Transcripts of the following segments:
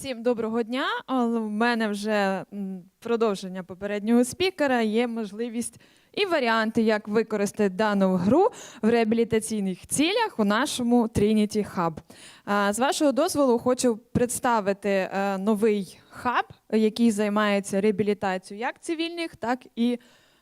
Всім доброго дня. В мене вже продовження попереднього спікера. Є можливість і варіанти, як використати дану гру в реабілітаційних цілях у нашому Trinity Hub. З вашого дозволу хочу представити е, новий хаб, який займається реабілітацією як цивільних, так і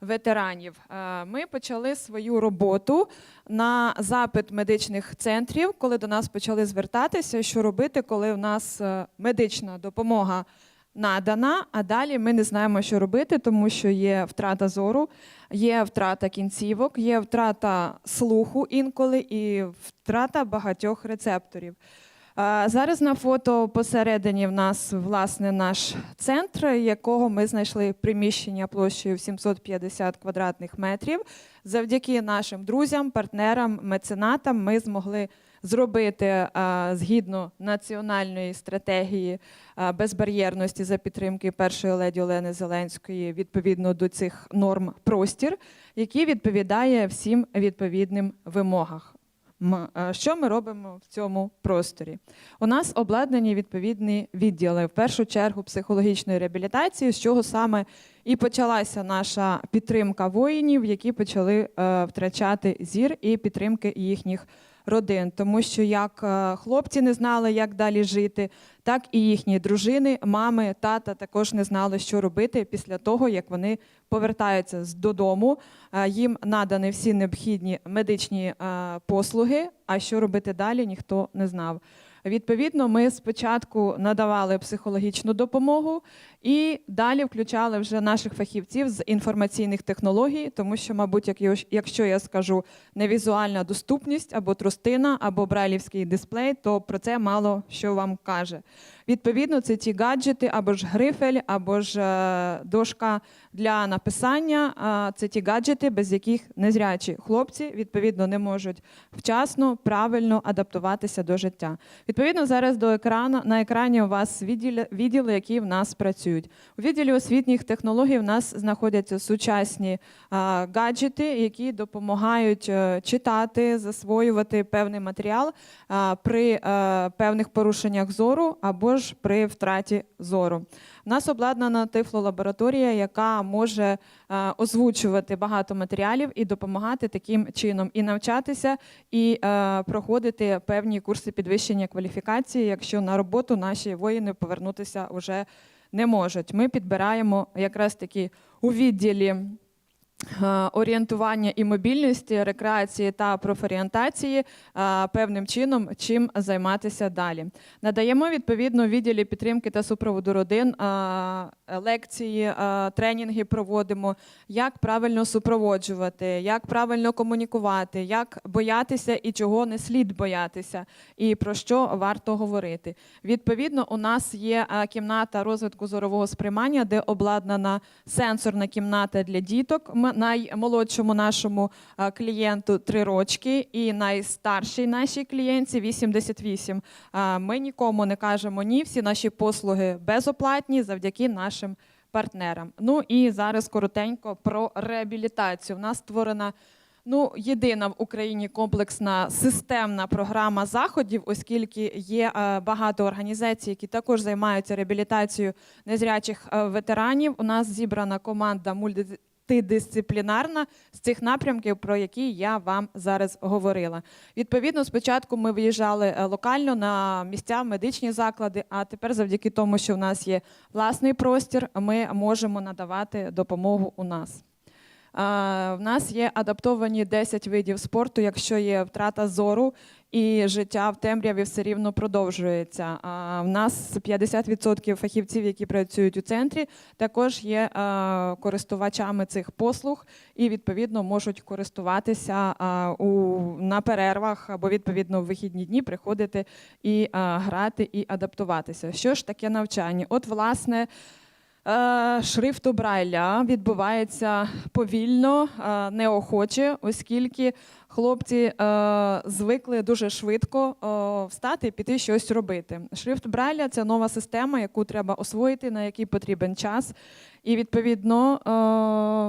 ветеранів. Е, Ми почали свою роботу на запит медичних центрів, коли до нас почали звертатися, що робити, коли у нас е, медична допомога надана, а далі ми не знаємо, що робити, тому що є втрата зору, є втрата кінцівок, є втрата слуху інколи і втрата багатьох рецепторів. Зараз на фото посередині в нас власне наш центр, якого ми знайшли приміщення площею 750 квадратних метрів. Завдяки нашим друзям, партнерам, меценатам ми змогли зробити згідно національної стратегії безбар'єрності за підтримки першої леді Олени Зеленської відповідно до цих норм простір, який відповідає всім відповідним вимогах. Е, Що ми робимо в цьому просторі? У нас обладнані відповідні відділи, в першу чергу психологічної реабілітації, з чого саме і почалася наша підтримка воїнів, які почали е, втрачати зір і підтримки їхніх родин. Тому що як е, хлопці не знали, як далі жити, так і їхні дружини, мами, тата також не знали, що робити після того, як вони повертаються з- додому. Е, Їм надані всі необхідні медичні е, послуги. А що робити далі, ніхто не знав. Відповідно, ми спочатку надавали психологічну допомогу і далі включали вже наших фахівців з інформаційних технологій, тому що, мабуть, як якщо я скажу невізуальна доступність або тростина, або брайлівський дисплей, то про це мало що вам каже. Відповідно, це ті гаджети, або ж грифель, або ж е, дошка для написання. Це ті гаджети, без яких незрячі хлопці відповідно не можуть вчасно, правильно адаптуватися до життя. Відповідно, зараз до екрану на екрані у вас відділи, відділи, які в нас працюють. У відділі освітніх технологій в нас знаходяться сучасні гаджети, які допомагають е, читати, засвоювати певний матеріал при е, певних порушеннях зору або ж при втраті зору. У нас обладнана тифлолабораторія, яка може е, озвучувати багато матеріалів і допомагати таким чином і навчатися, і проходити певні курси підвищення кваліфікації, якщо на роботу наші воїни повернутися вже не можуть. Ми підбираємо якраз такі у відділі. Е, Орієнтування і мобільності, рекреації та профорієнтації е, певним чином, чим займатися далі. Надаємо відповідно відділі підтримки та супроводу родин е, лекції, тренінги проводимо, як правильно супроводжувати, як правильно комунікувати, як боятися і чого не слід боятися, і про що варто говорити. Відповідно, у нас є кімната розвитку зорового сприймання, де обладнана сенсорна кімната для діток. М- Наймолодшому нашому е, клієнту 3 рочки, і найстаршій нашій клієнтці 88. Е, Ми нікому не кажемо ні, всі наші послуги безоплатні завдяки нашим партнерам. Ну і зараз коротенько про реабілітацію. У нас створена ну, єдина в Україні комплексна системна програма заходів, оскільки є е, багато організацій, які також займаються реабілітацією незрячих ветеранів. У нас зібрана команда мультидисциплінарна з цих напрямків, про які я вам зараз говорила. Відповідно, спочатку ми виїжджали е, локально на місця, медичні заклади, а тепер, завдяки тому, що в нас є власний простір, ми можемо надавати допомогу у нас. В нас є адаптовані 10 видів спорту, якщо є втрата зору і життя в темряві все рівно продовжується. А В нас 50% фахівців, які працюють у центрі, також є користувачами цих послуг і відповідно можуть користуватися на перервах або відповідно в вихідні дні приходити і грати і адаптуватися. Що ж таке навчання? От, власне. Е, Шрифту Брайля відбувається повільно, е, неохоче, оскільки хлопці е, звикли дуже швидко встати і піти щось робити. Шрифт Брайля це нова система, яку треба освоїти, на який потрібен час. І відповідно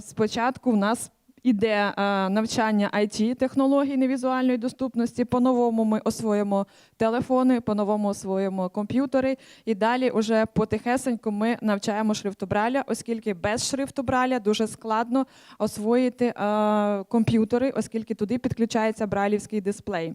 спочатку в нас іде е, навчання it технологій невізуальної доступності. По-новому ми освоїмо телефони, по-новому освоїмо комп'ютери. І далі уже потихесеньку ми навчаємо шрифтобраля, оскільки без шрифтобраля дуже складно освоїти е, комп'ютери, оскільки туди підключається брайлівський дисплей.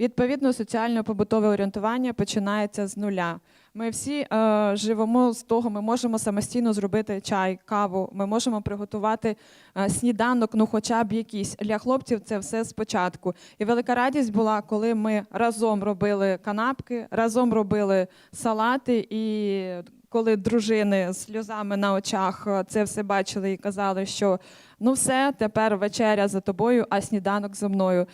Відповідно, соціально-побутове орієнтування починається з нуля. Ми всі е, живемо з того, ми можемо самостійно зробити чай, каву, ми можемо приготувати е, сніданок, ну хоча б якийсь. Для хлопців це все спочатку. І велика радість була, коли ми разом робили канапки, разом робили салати і. Коли дружини з сльозами на очах е, це все бачили і казали, що ну все, тепер вечеря за тобою, а сніданок за мною.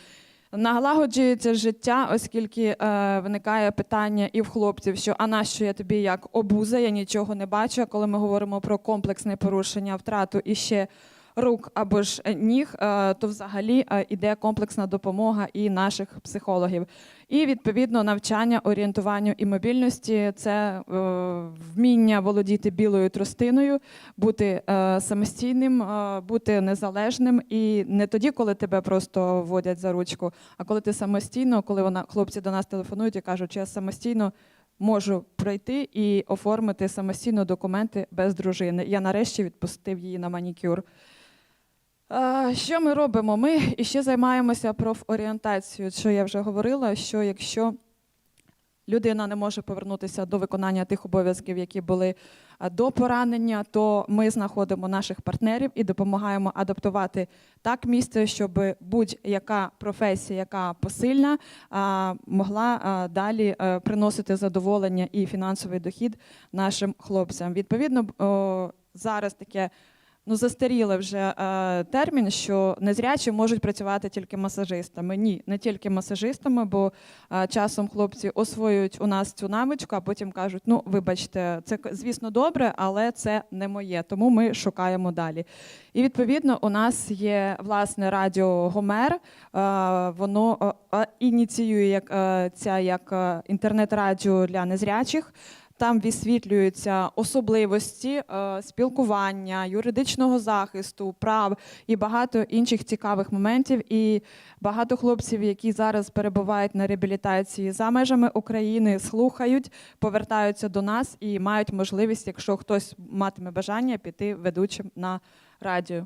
Налагоджується життя, оскільки е, виникає питання і в хлопців, що а нащо я тобі як обуза, я нічого не бачу. А коли ми говоримо про комплексне порушення, втрату і ще рук або ж е, ніг, е, то взагалі е, іде комплексна допомога і наших психологів. І відповідно навчання орієнтуванню і мобільності це вміння володіти білою тростиною, бути самостійним, бути незалежним і не тоді, коли тебе просто водять за ручку, а коли ти самостійно, коли вона хлопці до нас телефонують і кажуть, я самостійно. Можу пройти і оформити самостійно документи без дружини. Я нарешті відпустив її на манікюр. Що ми робимо? Ми іще займаємося профорієнтацією, що я вже говорила, що якщо людина не може повернутися до виконання тих обов'язків, які були до поранення, то ми знаходимо наших партнерів і допомагаємо адаптувати так місце, щоб будь-яка професія, яка посильна, могла далі е, приносити задоволення і фінансовий дохід нашим хлопцям. Відповідно, зараз таке ну, застарілий вже е, термін, що незрячі можуть працювати тільки масажистами. Ні, не тільки масажистами, бо е, часом хлопці освоюють у нас цю навичку, а потім кажуть: ну, вибачте, це звісно добре, але це не моє. Тому ми шукаємо далі. І відповідно у нас є власне радіо Гомер. Е, воно е, е, ініціює як е, ця як е, інтернет-радіо для незрячих. Там висвітлюються особливості е, спілкування, юридичного захисту, прав і багато інших цікавих моментів. І багато хлопців, які зараз перебувають на реабілітації за межами України, слухають, повертаються до нас і мають можливість, якщо хтось матиме бажання, піти ведучим на радіо.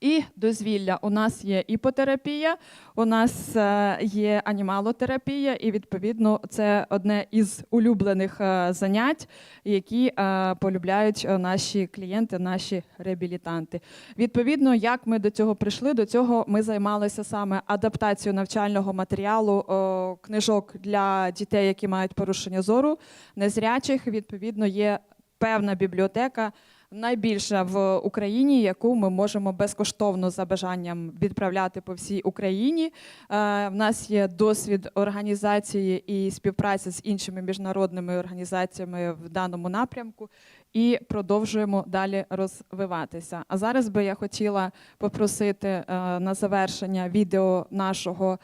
І дозвілля. У нас є іпотерапія, у нас е, є анімалотерапія, і відповідно це одне із улюблених е, занять, які е, полюбляють наші клієнти, наші реабілітанти. Відповідно, як ми до цього прийшли, до цього ми займалися саме адаптацією навчального матеріалу книжок для дітей, які мають порушення зору, незрячих. Відповідно, є певна бібліотека найбільша в Україні, яку ми можемо безкоштовно за бажанням відправляти по всій Україні. Е, В нас є досвід організації і співпраці з іншими міжнародними організаціями в даному напрямку. І продовжуємо далі розвиватися. А зараз би я хотіла попросити е, на завершення відео нашого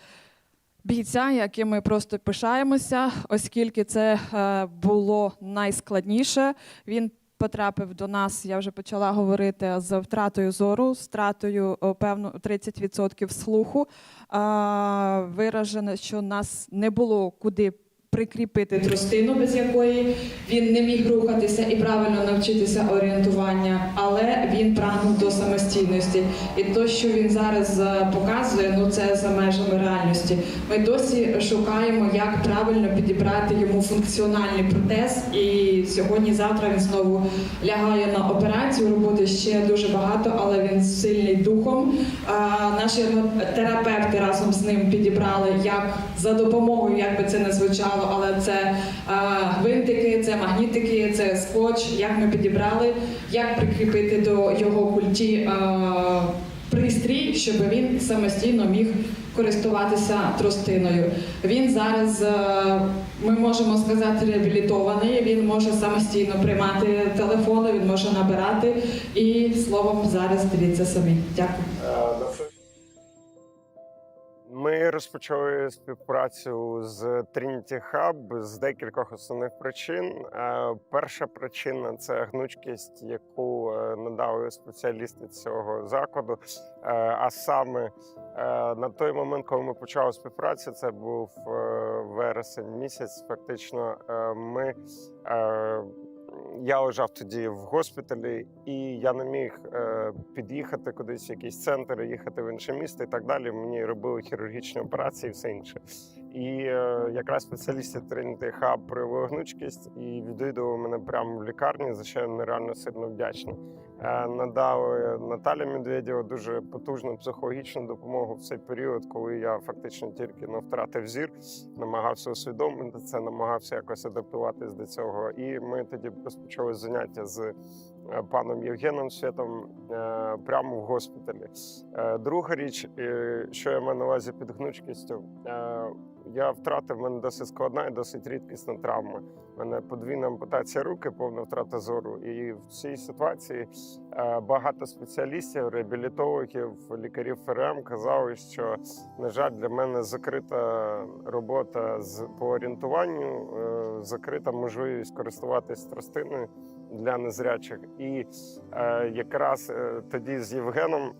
бійця, яким ми просто пишаємося, оскільки це е, було найскладніше. Він потрапив до нас, я вже почала говорити з втратою зору, з втратою певно 30% слуху. Виражено, що нас не було куди прикріпити тростину, без якої він не міг рухатися і правильно навчитися орієнтування, але він прагнув до самостійності. І те, що він зараз е, показує, ну це за межами реальності. Ми досі шукаємо, як правильно підібрати йому функціональний протез. І сьогодні-завтра він знову лягає на операцію. Роботи ще дуже багато, але він сильний духом. А, Наші терапевти разом з ним підібрали, як за допомогою, як би це не звучало, але це гвинтики, це магнітики, це скотч. Як ми підібрали, як прикріпити до його культі пристрій, щоб він самостійно міг користуватися тростиною. Він зараз, ми можемо сказати, реабілітований. Він може самостійно приймати телефони, він може набирати. І словом, зараз дивіться самі. Дякую. Розпочали співпрацю з Trinity Hub з декількох основних причин. Е, Перша причина це гнучкість, яку е, надали спеціалісти цього закладу. Е, А саме на той момент, коли ми почали співпрацю, це був вересень місяць. Фактично, ми я лежав тоді в госпіталі, і я не міг е, під'їхати кудись в якийсь центр, їхати в інше місто і так далі. Мені робили хірургічні операції і все інше. І е, якраз спеціалісти Trinity Hub проявили гнучкість і відвідували мене прямо в лікарні, за що я нереально сильно вдячний. Е, надали Наталя Медведєва дуже потужну психологічну допомогу в цей період, коли я фактично тільки ну, втратив зір, намагався усвідомити це, намагався якось адаптуватись до цього. І ми тоді розпочали заняття з е, паном Євгеном Святом прямо в госпіталі. Друга річ, що я маю на увазі під гнучкістю, я втратив мене досить складна і досить рідкісна травма. У мене подвійна ампутація руки, повна втрата зору. І в цій ситуації е, багато спеціалістів, реабілітологів, лікарів ФРМ казали, що на жаль, для мене закрита робота з по орієнтуванню, е, закрита можливість користуватись тростиною для незрячих. І е, якраз тоді з Євгеном.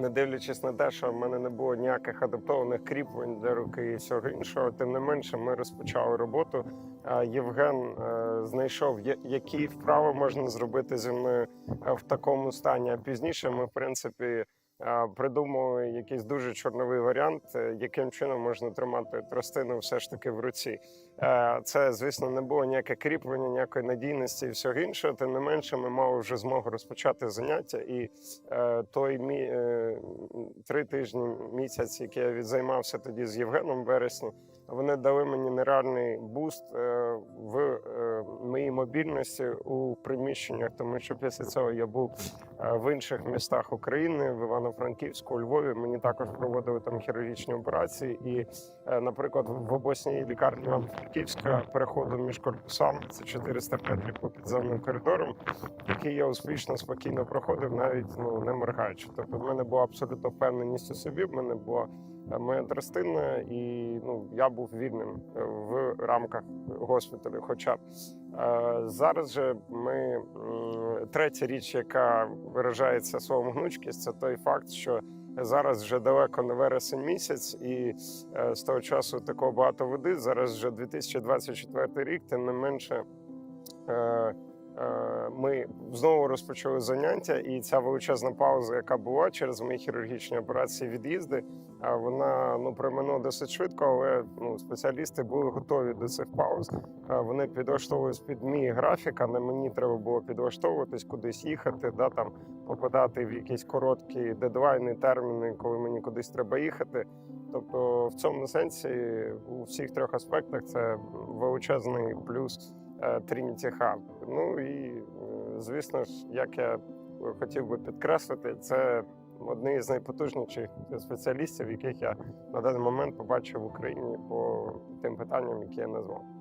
Не дивлячись на те, що в мене не було ніяких адаптованих кріплень для руки і всього іншого, тим не менше, ми розпочали роботу. Євген е, знайшов, які вправи можна зробити зі мною е, в такому стані. А пізніше ми, в принципі, придумали якийсь дуже чорновий варіант, е, яким чином можна тримати тростину все ж таки в руці. Е, Це, звісно, не було ніяке кріплення, ніякої надійності і всього іншого. Тим не менше, ми мали вже змогу розпочати заняття. І е, той мі три тижні місяць, який я відзаймався тоді з Євгеном вересні, вони дали мені нереальний буст е, в е, моїй мобільності у приміщеннях, тому що після цього я був е, в інших містах України, в Івано-Франківську, у Львові. Мені також проводили там хірургічні операції. І, наприклад, в обласній лікарні Івано-Франківська переходу між корпусами це 400 метрів по підземним коридорам, який я успішно спокійно проходив, навіть ну не моргаючи. Тобто, в мене була абсолютно впевненість у собі. В мене була моя тростина, і ну я був вільним е, в рамках госпіталю. Хоча Е, зараз же ми третя річ, яка виражається словом гнучкість, це той факт, що зараз вже далеко не вересень місяць, і е, з того часу такого багато води. Зараз вже 2024 рік, тим не менше. е, е, Ми знову розпочали заняття, і ця величезна пауза, яка була через мої хірургічні операції, від'їзди, а вона ну проминула досить швидко, але ну спеціалісти були готові до цих пауз. Вони підлаштовувались під мій графік, а не мені треба було підлаштовуватись, кудись їхати, да там попадати в якісь короткі дедлайни, терміни, коли мені кудись треба їхати. Тобто, в цьому сенсі у всіх трьох аспектах це величезний плюс е, Trinity Hub. Ну і е, звісно ж, як я хотів би підкреслити, це одні з найпотужніших спеціалістів, яких я на даний момент побачив в Україні по тим питанням, які я назвав.